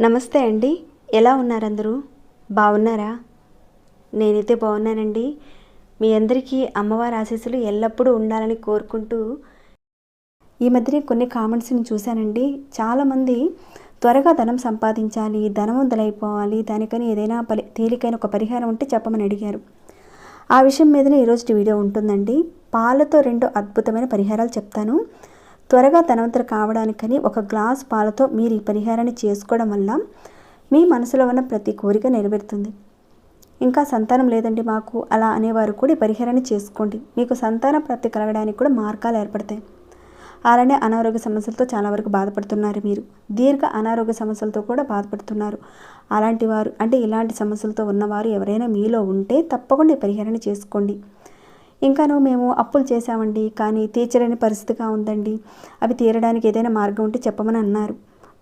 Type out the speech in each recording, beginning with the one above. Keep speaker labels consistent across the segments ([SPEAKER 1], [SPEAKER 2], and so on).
[SPEAKER 1] నమస్తే అండి. ఎలా ఉన్నారు అందరూ బాగున్నారా? నేనైతే బాగున్నానండి. మీ అందరికీ అమ్మవారి ఆశీస్సులు ఎల్లప్పుడూ ఉండాలని కోరుకుంటూ ఈ మధ్యనే కొన్ని కామెంట్స్ని చూశానండి. చాలామంది త్వరగా ధనం సంపాదించాలి ధనవంతులైపోవాలి దానికని ఏదైనా పరి తేలికైన ఒక పరిహారం ఉంటే చెప్పమని అడిగారు. ఆ విషయం మీదనే ఈరోజు వీడియో ఉంటుందండి. పాలతో రెండు అద్భుతమైన పరిహారాలు చెప్తాను. త్వరగా ధనవంతర కావడానికని ఒక గ్లాస్ పాలతో మీరు ఈ పరిహారాన్ని చేసుకోవడం వల్ల మీ మనసులో ఉన్న ప్రతి కోరిక నెరవేరుతుంది. ఇంకా సంతానం లేదండి మాకు. అలా అనేవారు కూడా ఈ పరిహారాన్ని చేసుకోండి. మీకు సంతాన ప్రాప్తి కలగడానికి కూడా మార్గాలు ఏర్పడతాయి. అలానే అనారోగ్య సమస్యలతో చాలా వరకు బాధపడుతున్నారు మీరు. దీర్ఘ అనారోగ్య సమస్యలతో కూడా బాధపడుతున్నారు. అలాంటి వారు అంటే ఇలాంటి సమస్యలతో ఉన్నవారు ఎవరైనా మీలో ఉంటే తప్పకుండా ఈ పరిహారాన్ని చేసుకోండి. ఇంకాను మేము అప్పులు చేశామండి కానీ తీర్చలేని పరిస్థితిగా ఉందండి. అవి తీరడానికి ఏదైనా మార్గం ఉంటే చెప్పమని అన్నారు.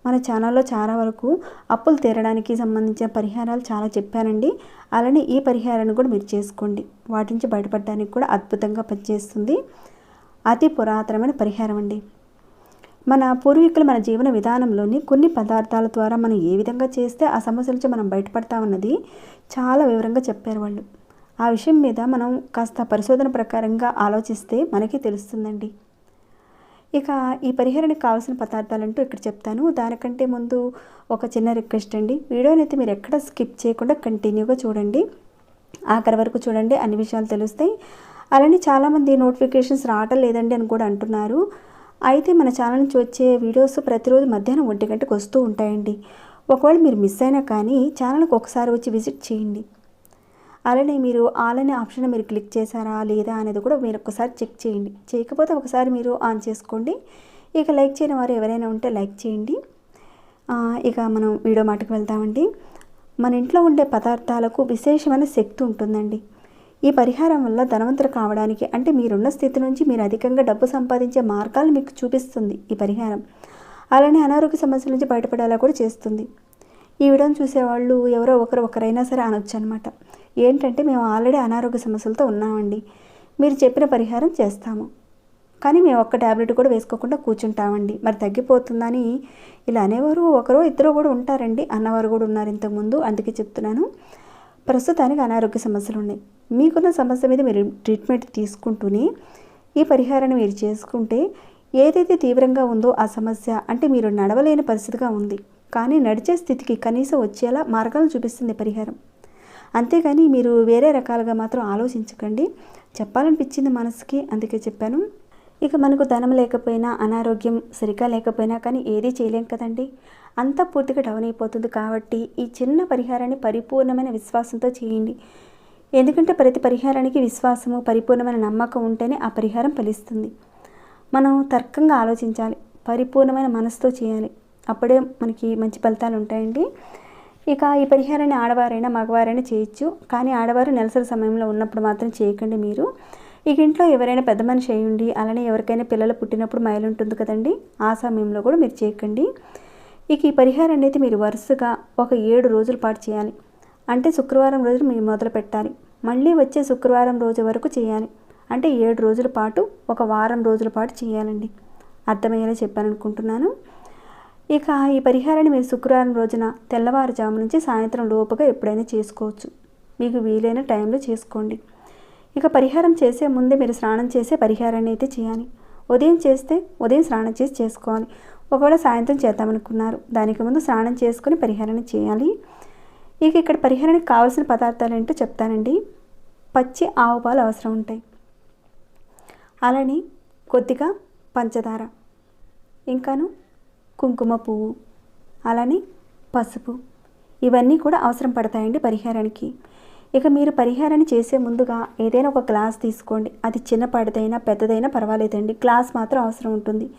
[SPEAKER 1] మన ఛానల్లో చాలా వరకు అప్పులు తీరడానికి సంబంధించిన పరిహారాలు చాలా చెప్పానండి. అలానే ఈ పరిహారాన్ని కూడా మీరు చేసుకోండి. వాటి నుంచి బయటపడడానికి కూడా అద్భుతంగా పనిచేస్తుంది. అతి పురాతనమైన పరిహారం అండి. మన పూర్వీకులు మన జీవన విధానంలోని కొన్ని పదార్థాల ద్వారా మనం ఏ విధంగా చేస్తే ఆ సమస్య నుంచి మనం బయటపడతామన్నది చాలా వివరంగా చెప్పారు వాళ్ళు. ఆ విషయం మీద మనం కాస్త పరిశోధన ప్రకారంగా ఆలోచిస్తే మనకి తెలుస్తుందండి. ఇక ఈ పరిహారానికి కావాల్సిన పదార్థాలంటూ ఇక్కడ చెప్తాను. దానికంటే ముందు ఒక చిన్న రిక్వెస్ట్ అండి. వీడియోని అయితే మీరు ఎక్కడ స్కిప్ చేయకుండా కంటిన్యూగా చూడండి. ఆఖరి వరకు చూడండి. అన్ని విషయాలు తెలుస్తాయి. అలానే చాలామంది నోటిఫికేషన్స్ రావటం లేదండి అని కూడా అంటున్నారు. అయితే మన ఛానల్ నుంచి వచ్చే వీడియోస్ ప్రతిరోజు మధ్యాహ్నం ఒంటి గంటకు వస్తూ ఉంటాయండి. ఒకవేళ మీరు మిస్ అయినా కానీ ఛానల్కి ఒకసారి వచ్చి విజిట్ చేయండి. అలానే మీరు ఆల్ అనే ఆప్షన్ మీరు క్లిక్ చేశారా లేదా అనేది కూడా మీరు ఒకసారి చెక్ చేయండి. చేయకపోతే ఒకసారి మీరు ఆన్ చేసుకోండి. ఇక లైక్ చేయని వారు ఎవరైనా ఉంటే లైక్ చేయండి. ఇక మనం వీడియో మాటకు వెళ్తామండి. మన ఇంట్లో ఉండే పదార్థాలకు విశేషమైన శక్తి ఉంటుందండి. ఈ పరిహారం వల్ల ధనవంతులు కావడానికి అంటే మీరున్న స్థితి నుంచి మీరు అధికంగా డబ్బు సంపాదించే మార్గాలు మీకు చూపిస్తుంది ఈ పరిహారం. అలానే అనారోగ్య సమస్యల నుంచి బయటపడేలా కూడా చేస్తుంది. ఈ వీడియోని చూసేవాళ్ళు ఎవరో ఒకరు ఒకరైనా సరే అనొచ్చు అనమాట ఏంటంటే మేము ఆల్రెడీ అనారోగ్య సమస్యలతో ఉన్నామండి. మీరు చెప్పిన పరిహారం చేస్తాము. కానీ మేము ఒక్క ట్యాబ్లెట్ కూడా వేసుకోకుండా కూర్చుంటామండి. మరి తగ్గిపోతుందని ఇలా అనేవారు ఒకరో ఇద్దరు కూడా ఉంటారండి. అన్నవారు కూడా ఉన్నారు ఇంతకుముందు అందుకే చెప్తున్నాను. ప్రస్తుతానికి అనారోగ్య సమస్యలు ఉన్నాయి. మీకున్న సమస్య మీద మీరు ట్రీట్మెంట్ తీసుకుంటూనే ఈ పరిహారాన్ని మీరు చేసుకుంటే ఏదైతే తీవ్రంగా ఉందో ఆ సమస్య అంటే మీరు నడవలేని పరిస్థితిగా ఉంది. కానీ నడిచే స్థితికి కనీసం వచ్చేలా మార్గాలు చూపిస్తుంది పరిహారం. అంతేగాని మీరు వేరే రకాలుగా మాత్రం ఆలోచించకండి. చెప్పాలనిపించింది మనసుకి అందుకే చెప్పాను. ఇక మనకు ధనం లేకపోయినా అనారోగ్యం సరిగా లేకపోయినా కానీ ఏదీ చేయలేం కదండి. అంతా పూర్తిగా డౌన్ అయిపోతుంది కాబట్టి ఈ చిన్న పరిహారాన్ని పరిపూర్ణమైన విశ్వాసంతో చేయండి. ఎందుకంటే ప్రతి పరిహారానికి విశ్వాసము పరిపూర్ణమైన నమ్మకం ఉంటేనే ఆ పరిహారం ఫలిస్తుంది. మనం తర్కంగా ఆలోచించాలి పరిపూర్ణమైన మనసుతో చేయాలి. అప్పుడే మనకి మంచి ఫలితాలు ఉంటాయండి. ఇక ఈ పరిహారాన్ని ఆడవారైనా మగవారైనా చేయొచ్చు. కానీ ఆడవారు నెలసరి సమయంలో ఉన్నప్పుడు మాత్రం చేయకండి మీరు. ఇక ఇంట్లో ఎవరైనా పెద్ద మనిషి అయ్యండి అలానే ఎవరికైనా పిల్లలు పుట్టినప్పుడు మైలు ఉంటుంది కదండి. ఆ సమయంలో కూడా మీరు చేయకండి. ఇక ఈ పరిహారాన్ని అయితే మీరు వరుసగా ఒక ఏడు రోజుల పాటు చేయాలి. అంటే శుక్రవారం రోజు మీరు మొదలు పెట్టాలి. మళ్ళీ వచ్చే శుక్రవారం రోజు వరకు చేయాలి. అంటే ఏడు రోజుల పాటు ఒక వారం రోజుల పాటు చేయాలండి. అర్థమయ్యేలా చెప్పాను అనుకుంటున్నాను ఇక ఈ పరిహారాన్ని మీరు శుక్రవారం రోజున తెల్లవారుజాము నుంచి సాయంత్రం లోపుగా ఎప్పుడైనా చేసుకోవచ్చు. మీకు వీలైన టైంలో చేసుకోండి. ఇక పరిహారం చేసే ముందే మీరు స్నానం చేసే పరిహారాన్ని అయితే చేయాలి. ఉదయం చేస్తే ఉదయం స్నానం చేసి చేసుకోవాలి. ఒకవేళ సాయంత్రం చేద్దామనుకున్నారు దానికి ముందు స్నానం చేసుకుని పరిహారాన్ని చేయాలి. ఇక ఇక్కడ పరిహారానికి కావాల్సిన పదార్థాలు ఏంటో చెప్తానండి. పచ్చి ఆవు పాలు అవసరం ఉంటాయి. అలానే కొద్దిగా పంచదార ఇంకాను కుంకుమ పువ్వు అలానే పసుపు ఇవన్నీ కూడా అవసరం పడతాయండి పరిహారానికి. ఇక మీరు పరిహారాన్ని చేసే ముందుగా ఏదైనా ఒక గ్లాస్ తీసుకోండి. అది చిన్నపాటిదైనా పెద్దదైనా పర్వాలేదండి. గ్లాస్ మాత్రం అవసరం ఉంటుంది.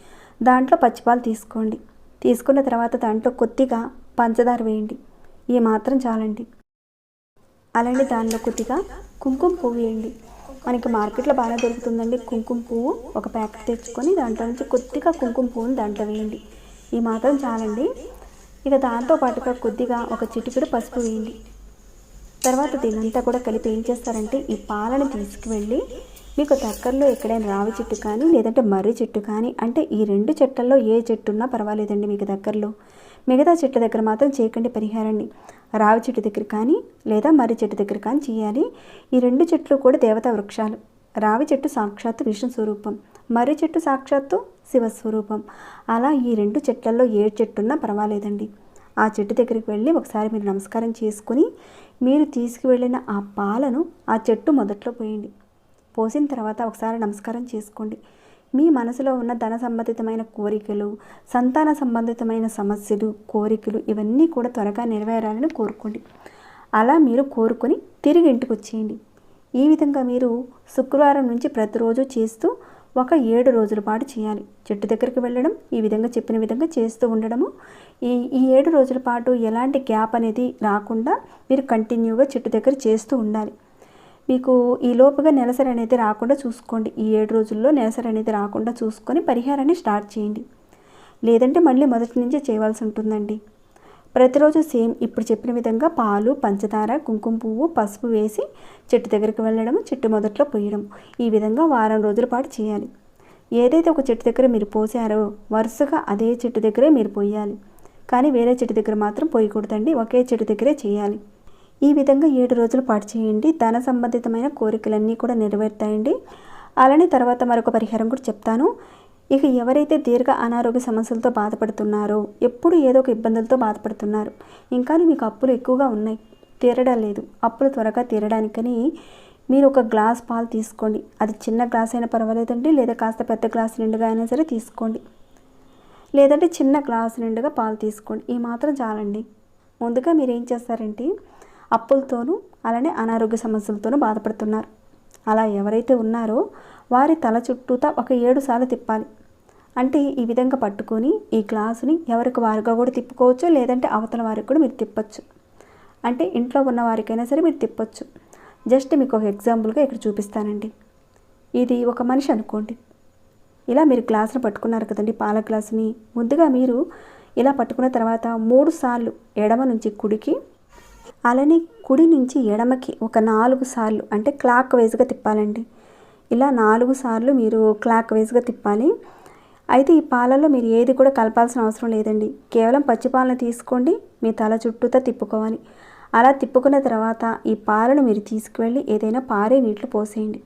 [SPEAKER 1] దాంట్లో పచ్చిపాలు తీసుకోండి. తీసుకున్న తర్వాత దాంట్లో కొద్దిగా పంచదార వేయండి. ఈ మాత్రం చాలండి. అలాగే దానిలో కొద్దిగా కుంకుమ పువ్వు వేయండి. మనకి మార్కెట్లో బాగా దొరుకుతుందండి. కుంకుమ పువ్వు ఒక ప్యాకెట్ తెచ్చుకొని దాంట్లో నుంచి కొద్దిగా కుంకుమ పువ్వుని దాంట్లో వేయండి. ఈ మాత్రం చాలండి. ఇక దాంతో పాటుగా కొద్దిగా ఒక చిటికెడు పసుపు వేయండి. తర్వాత దీనంతా కూడా కలిపి ఏం చేస్తారంటే ఈ పాలను తీసుకువెళ్ళి మీకు దగ్గరలో ఎక్కడైనా రావి చెట్టు కానీ లేదంటే మర్రి చెట్టు కానీ అంటే ఈ రెండు చెట్లలో ఏ చెట్టు ఉన్నా పర్వాలేదండి మీకు దగ్గరలో. మిగతా చెట్ల దగ్గర మాత్రం చేయకండి పరిహారాన్ని. రావి చెట్టు దగ్గర కానీ లేదా మర్రి చెట్టు దగ్గర కానీ చేయాలి. ఈ రెండు చెట్లు కూడా దేవతా వృక్షాలు. రావి చెట్టు సాక్షాత్తు విష్ణు స్వరూపం. మర్రి చెట్టు సాక్షాత్తు శివస్వరూపం అలా ఈ రెండు చెట్లలో ఏ చెట్టు ఉన్నా పర్వాలేదండి. ఆ చెట్టు దగ్గరికి వెళ్ళి ఒకసారి మీరు నమస్కారం చేసుకుని మీరు తీసుకువెళ్ళిన ఆ పాలను ఆ చెట్టు మొదట్లో పోయండి. పోసిన తర్వాత ఒకసారి నమస్కారం చేసుకోండి. మీ మనసులో ఉన్న ధన సంబంధితమైన కోరికలు సంతాన సంబంధితమైన సమస్యలు కోరికలు ఇవన్నీ కూడా త్వరగా నెరవేరాలని కోరుకోండి. అలా మీరు కోరుకొని తిరిగి ఇంటికి వచ్చేయండి. ఈ విధంగా మీరు శుక్రవారం నుంచి ప్రతిరోజు చేస్తూ ఒక ఏడు రోజుల పాటు చేయాలి. చెట్టు దగ్గరికి వెళ్ళడం ఈ విధంగా చెప్పిన విధంగా చేస్తూ ఉండడము. ఈ ఈ ఏడు రోజుల పాటు ఎలాంటి గ్యాప్ అనేది రాకుండా మీరు కంటిన్యూగా చెట్టు దగ్గర చేస్తూ ఉండాలి. మీకు ఈ లోపుగా నెలసరి అనేది రాకుండా చూసుకోండి. ఈ ఏడు రోజుల్లో నెలసరి అనేది రాకుండా చూసుకొని పరిహారాన్ని స్టార్ట్ చేయండి. లేదంటే మళ్ళీ మొదటి నుంచే చేయవలసి ఉంటుందండి. ప్రతిరోజు సేమ్ ఇప్పుడు చెప్పిన విధంగా పాలు పంచదార కుంకుమ పువ్వు పసుపు వేసి చెట్టు దగ్గరికి వెళ్ళడం చెట్టు మొదట్లో పోయడం. ఈ విధంగా వారం రోజుల పాటు చేయాలి. ఏదైతే ఒక చెట్టు దగ్గర మీరు పోసారో వరుసగా అదే చెట్టు దగ్గరే మీరు పోయాలి. కానీ వేరే చెట్టు దగ్గర మాత్రం పోయకూడదండి. ఒకే చెట్టు దగ్గరే చేయాలి. ఈ విధంగా ఏడు రోజుల పాటు చేయండి. ధన సంబంధితమైన కోరికలన్నీ కూడా నెరవేరుతాయండి. అలానే తర్వాత మరొక పరిహారం కూడా చెప్తాను. ఇక ఎవరైతే దీర్ఘ అనారోగ్య సమస్యలతో బాధపడుతున్నారో ఎప్పుడు ఏదో ఒక ఇబ్బందులతో బాధపడుతున్నారు ఇంకా మీకు అప్పులు ఎక్కువగా ఉన్నాయి తీరడం లేదు. అప్పులు త్వరగా తీరడానికని మీరు ఒక గ్లాస్ పాలు తీసుకోండి. అది చిన్న గ్లాస్ అయినా పర్వాలేదండి లేదా కాస్త పెద్ద గ్లాస్ నిండుగా అయినా సరే తీసుకోండి. లేదంటే చిన్న గ్లాస్ నిండుగా పాలు తీసుకోండి. ఈ మాత్రం చాలండి. ముందుగా మీరు ఏం చేస్తారంటే అప్పులతోనూ అలానే అనారోగ్య సమస్యలతోనూ బాధపడుతున్నారు. అలా ఎవరైతే ఉన్నారో వారి తల చుట్టూతా ఒక ఏడు సార్లు తిప్పాలి. అంటే ఈ విధంగా పట్టుకొని ఈ గ్లాసుని ఎవరికి వారుగా కూడా తిప్పుకోవచ్చు లేదంటే అవతల వారికి కూడా మీరు తిప్పచ్చు. అంటే ఇంట్లో ఉన్న వారికైనా సరే మీరు తిప్పొచ్చు. జస్ట్ మీకు ఒక ఎగ్జాంపుల్గా ఇక్కడ చూపిస్తానండి. ఇది ఒక మనిషి అనుకోండి. ఇలా మీరు గ్లాసును పట్టుకున్నారు కదండి పాల గ్లాసుని ముందుగా మీరు ఇలా పట్టుకున్న తర్వాత మూడు సార్లు ఎడమ నుంచి కుడికి అలానే కుడి నుంచి ఎడమకి ఒక నాలుగు సార్లు అంటే క్లాక్ వైజ్గా తిప్పాలండి. ఇలా నాలుగు సార్లు మీరు క్లాక్ వైజ్గా తిప్పాలి. అయితే ఈ పాలలో మీరు ఏది కూడా కలపాల్సిన అవసరం లేదండి. కేవలం పచ్చి పాలను తీసుకోండి మీ తల చుట్టూతో తిప్పుకోవాలి. అలా తిప్పుకున్న తర్వాత ఈ పాలను మీరు తీసుకువెళ్ళి ఏదైనా పారే నీటిలో పోసేయండి.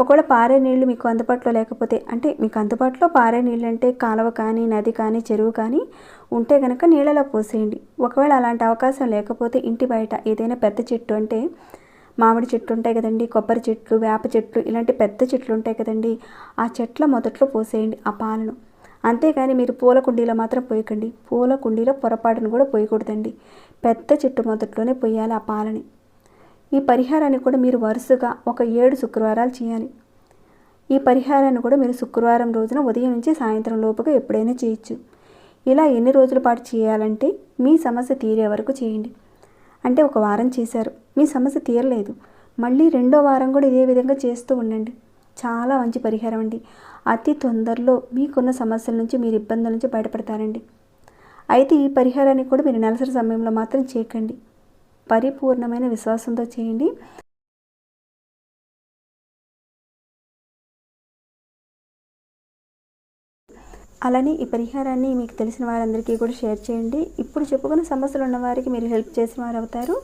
[SPEAKER 1] ఒకవేళ పారే నీళ్ళు మీకు అందుబాటులో లేకపోతే అంటే మీకు అందుబాటులో పారే నీళ్ళు అంటే కాలువ కానీ నది కానీ చెరువు కానీ ఉంటే కనుక నీళ్ళలో పోసేయండి. ఒకవేళ అలాంటి అవకాశం లేకపోతే ఇంటి బయట ఏదైనా పెద్ద చెట్టు అంటే మామిడి చెట్లు ఉంటాయి కదండి కొబ్బరి చెట్లు వేప చెట్లు ఇలాంటి పెద్ద చెట్లు ఉంటాయి కదండి ఆ చెట్ల మొదట్లో పోసేయండి ఆ పాలను. అంతేగాని మీరు పూల కుండీలో మాత్రం పోయకండి. పూల కుండీలో పొరపాటును కూడా పోయకూడదండి. పెద్ద చెట్టు మొదట్లోనే పోయాలి ఆ పాలని. ఈ పరిహారాన్ని కూడా మీరు వరుసగా ఒక ఏడు శుక్రవారాలు చేయాలి. ఈ పరిహారాన్ని కూడా మీరు శుక్రవారం రోజున ఉదయం నుంచి సాయంత్రం లోపుగా ఎప్పుడైనా చేయొచ్చు. ఇలా ఎన్ని రోజుల పాటు చేయాలంటే మీ సమస్య తీరే వరకు చేయండి. అంటే ఒక వారం చేశారు. మీ సమస్య తీరలేదు. మళ్ళీ రెండో వారం కూడా ఇదే విధంగా చేస్తూ ఉండండి. చాలా మంచి పరిహారం అండి. అతి తొందరలో మీకున్న సమస్యల నుంచి మీరు ఇబ్బందుల నుంచి బయటపడతారండి. అయితే ఈ పరిహారాన్ని కూడా మీరు నెలసరి సమయంలో మాత్రం చేయకండి. పరిపూర్ణమైన విశ్వాసంతో చేయండి. అలానే ఈ పరిహారాన్ని మీకు తెలిసిన వారందరికీ కూడా షేర్ చేయండి. ఇప్పుడు చెప్పుకున్న సమస్యలు ఉన్న వారికి మీరు హెల్ప్ చేసిన వారు అవుతారు.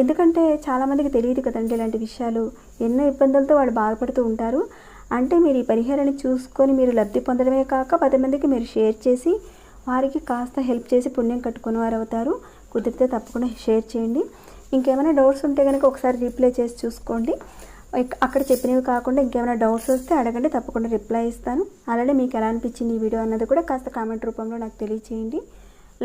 [SPEAKER 1] ఎందుకంటే చాలామందికి తెలియదు కదండి ఇలాంటి విషయాలు. ఎన్నో ఇబ్బందులతో వాళ్ళు బాధపడుతూ ఉంటారు. అంటే మీరు ఈ పరిహారాన్ని చూసుకొని మీరు లబ్ధి పొందడమే కాక పది మందికి మీరు షేర్ చేసి వారికి కాస్త హెల్ప్ చేసి పుణ్యం కట్టుకునే వారు అవుతారు. కుదిరితే తప్పకుండా షేర్ చేయండి. ఇంకేమైనా డౌట్స్ ఉంటే కనుక ఒకసారి రిప్లై చేసి చూసుకోండి. అక్కడ చెప్పినవి కాకుండా ఇంకేమైనా డౌట్స్ వస్తే అడగండి తప్పకుండా రిప్లై ఇస్తాను. అలానే మీకు ఎలా అనిపించింది ఈ వీడియో అన్నది కూడా కాస్త కామెంట్ రూపంలో నాకు తెలియచేయండి.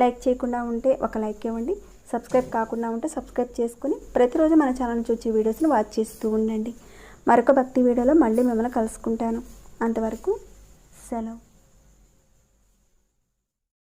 [SPEAKER 1] లైక్ చేయకుండా ఉంటే ఒక లైక్ ఇవ్వండి. సబ్స్క్రైబ్ కాకుండా ఉంటే సబ్స్క్రైబ్ చేసుకుని ప్రతిరోజు మన ఛానల్ వచ్చే వీడియోస్ని వాచ్ చేస్తూ ఉండండి. మరొక భక్తి వీడియోలో మళ్ళీ మిమ్మల్ని కలుసుకుంటాను. అంతవరకు సెలవు.